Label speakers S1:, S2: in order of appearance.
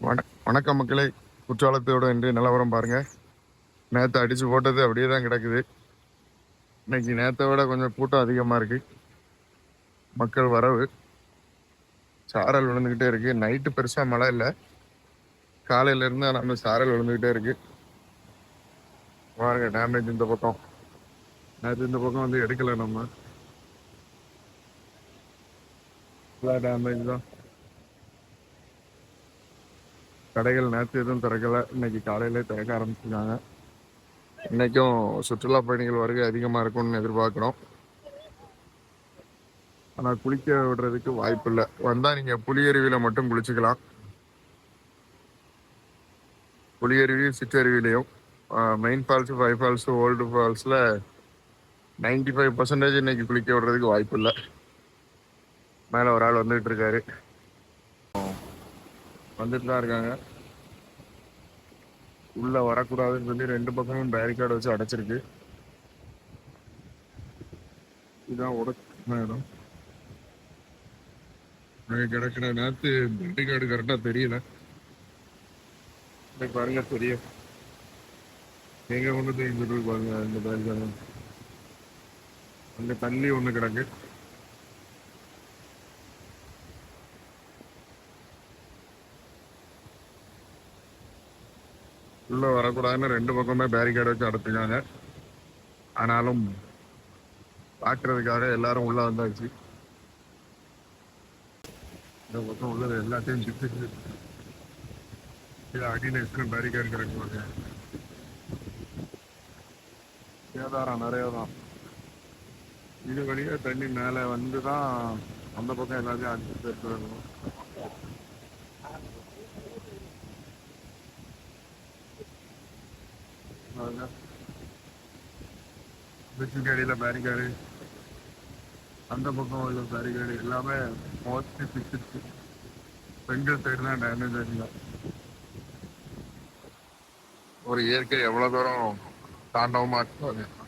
S1: வண வணக்கம் மக்களே. குற்றாலத்தோட இன்று நிலவரம் பாருங்க. நேற்று அடிச்சு போட்டது அப்படியே தான் கிடக்குது. இன்னைக்கு நேற்றை விட கொஞ்சம் கூட்டம் அதிகமாக இருக்கு. மக்கள் வரவு. சாரல் விழுந்துக்கிட்டே இருக்கு. நைட்டு பெருசாக மழை இல்லை. காலையிலேருந்து நம்ம சாரல் விழுந்துக்கிட்டே இருக்கு. பாருங்க டேமேஜ் இந்த பக்கம். நேற்று இந்த பக்கம் வந்து எடுக்கலை நம்ம. டேமேஜ் தான். கடைகள் நேற்று எதுவும் திறக்கல. இன்னைக்கு காலையிலே திறக்க ஆரம்பிச்சிருக்காங்க. இன்னைக்கும் சுற்றுலா பயணிகள் வருகை அதிகமாக இருக்கும்னு எதிர்பார்க்குறோம். ஆனால் குளிக்க விடுறதுக்கு வாய்ப்பு இல்லை. வந்தால் நீங்கள் புளியருவியில் மட்டும் குளிச்சுக்கலாம். Puliyaruvi சிற்றருவிலையும் main falls five falls old ஃபால்ஸில் ninety five percentage இன்னைக்கு குளிக்க விடுறதுக்கு வாய்ப்பு இல்லை. மேலே ஒரு ஆள் வந்துகிட்டு இருக்காரு. வந்துட்டு தான் இருக்காங்க. உள்ள வரக்கூடாதுன்னு சொல்லி ரெண்டு பக்கமும் பேரிகார்டு வச்சு அடைச்சிருக்கு. இதான் உடச்ச இடம். அங்க கிடக்கிற நேரத்து பேரிகார்டு கரெக்டா தெரியல. பாருங்க தெரியும். எங்க கொண்டு போய் இங்க பாருங்க இந்த பேரிகார்டு அங்க தள்ளி ஒண்ணு கிடக்கு. உள்ள வரக்கூடாதுன்னு ரெண்டு பக்கமே பேரிகேட் வச்சு அடைச்சிருக்காங்க ஆனாலும் பார்க்கறதுக்காக எல்லாரும் உள்ள வந்தாச்சு. இந்த பக்கம் உள்ளது எல்லாத்தையும் சுத்தி இதை அடியில் எத்தனை பேரிகேட் கிடைக்குவாங்க சேதாரம் நிறைய தான் இது வழியாக தண்ணி மேலே வந்து தான் அந்த பக்கம் எல்லாத்தையும் அடிச்சு எடுத்து பிரிட்ஜுக்கு அடியில் அந்த பக்கம் உள்ள பேரிகேடு எல்லாமே மோஸ்ட்லி பிச்சுச்சு பெண்கள் சைடு தான் டேமேஜ் ஆகல ஒரு இயற்கை எவ்வளோ தூரம் தாண்டவமாக இருப்பாங்க